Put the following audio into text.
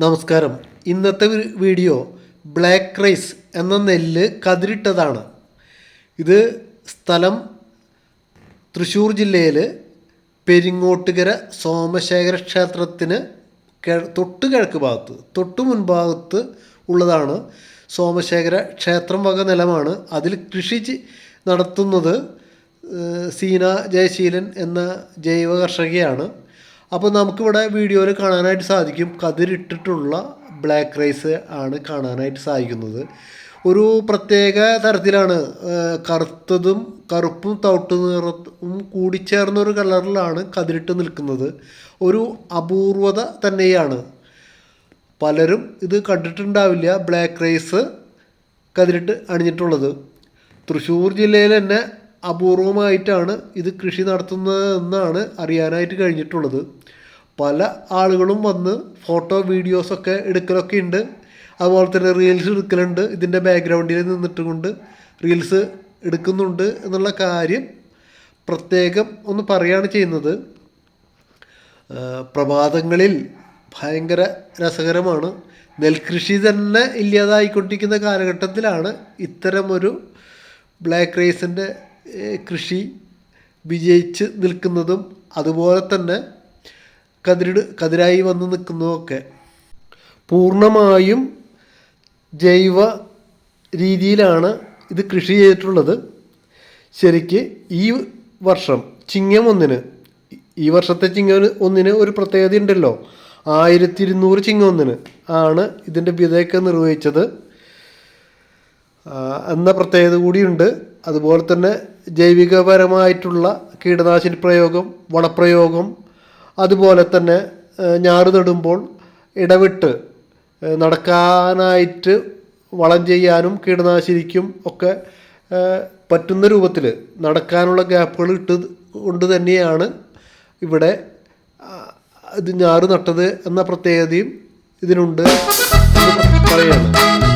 നമസ്കാരം. ഇന്നത്തെ video black rice എന്ന നെല്ല് കതിരിട്ടതാണ്. ഇത് സ്ഥലം തൃശ്ശൂർ ജില്ലയിൽ പെരിങ്ങോട്ടുകര സോമശേഖര ക്ഷേത്രത്തിന് തൊട്ട് കിഴക്ക് ഭാഗത്ത് തൊട്ട് മുൻഭാഗത്ത് ഉള്ളതാണ് സോമശേഖര ക്ഷേത്രം വക നിലമാണ്. അതിൽ കൃഷി നടത്തുന്നത് സീന ജയശീലൻ എന്ന ജൈവ കർഷകയാണ് അപ്പോൾ നമുക്കിവിടെ വീഡിയോയിൽ കാണാനായിട്ട് സാധിക്കും. കതിരിട്ടിട്ടുള്ള ബ്ലാക്ക് റൈസ് ആണ് കാണാനായിട്ട് സാധിക്കുന്നത്. ഒരു പ്രത്യേക തരത്തിലാണ്. കറുത്തതും കറുപ്പും തൗട്ട് നിറത്തും കൂടിച്ചേർന്ന ഒരു കളറിലാണ് കതിരിട്ട് നിൽക്കുന്നത്. ഒരു അപൂർവത തന്നെയാണ്. പലരും ഇത് കണ്ടിട്ടുണ്ടാവില്ല. ബ്ലാക്ക് റൈസ് കതിരിട്ട് അണിഞ്ഞിട്ടുള്ളത്. തൃശ്ശൂർ ജില്ലയിൽ തന്നെ അപൂർവമായിട്ടാണ് ഇത് കൃഷി നടത്തുന്നത് എന്നാണ് അറിയാനായിട്ട് കഴിഞ്ഞിട്ടുള്ളത്. പല ആളുകളും വന്ന് ഫോട്ടോ വീഡിയോസൊക്കെ എടുക്കലൊക്കെ ഉണ്ട്. അതുപോലെ തന്നെ റീൽസ് എടുക്കലുണ്ട്. ഇതിന്റെ ബാക്ക്ഗ്രൗണ്ടിൽ നിന്നിട്ട് കൊണ്ട് റീൽസ് എടുക്കുന്നുണ്ട് എന്നുള്ള കാര്യം പ്രത്യേകം ഒന്ന് പറയുകയാണ് ചെയ്യുന്നത്. പ്രഭാതങ്ങളിൽ ഭയങ്കര രസകരമാണ്. നെൽകൃഷി തന്നെ ഇല്ലാതായിക്കൊണ്ടിരിക്കുന്ന കാലഘട്ടത്തിലാണ് ഇത്തരമൊരു ബ്ലാക്ക് റൈസിന്റെ കൃഷി വിജയിച്ച് നിൽക്കുന്നതും അതുപോലെ തന്നെ കതിരിട് കതിരായി വന്ന് നിൽക്കുന്നതൊക്കെ പൂർണമായും ജൈവ രീതിയിലാണ് ഇത് കൃഷി ചെയ്തിട്ടുള്ളത്. ശരിക്ക് ഈ വർഷം ചിങ്ങം ഒന്നിന് ഈ വർഷത്തെ ചിങ്ങം ഒന്നിന് ഒരു പ്രത്യേകത ഉണ്ടല്ലോ. ആയിരത്തി ഇരുന്നൂറ് ചിങ്ങം ഒന്നിന് ആണ് ഇതിന്റെ വിതയൊക്കെ നിർവഹിച്ചത്. എന്ന പ്രത്യേകത കൂടിയുണ്ട്. അതുപോലെ തന്നെ ജൈവികപരമായിട്ടുള്ള കീടനാശിനി പ്രയോഗം വളപ്രയോഗം അതുപോലെ തന്നെ ഞാറ് നടുമ്പോൾ ഇടവിട്ട് നടക്കാനായിട്ട് വളം ചെയ്യാനും കീടനാശിനിക്കും ഒക്കെ പറ്റുന്ന രൂപത്തിൽ നടക്കാനുള്ള ഗ്യാപ്പുകൾ ഇട്ട് കൊണ്ട് തന്നെയാണ് ഇവിടെ ഇത് ഞാറ് നട്ടത് എന്ന പ്രത്യേകതയും ഇതിനുണ്ട് പറയുകയാണ്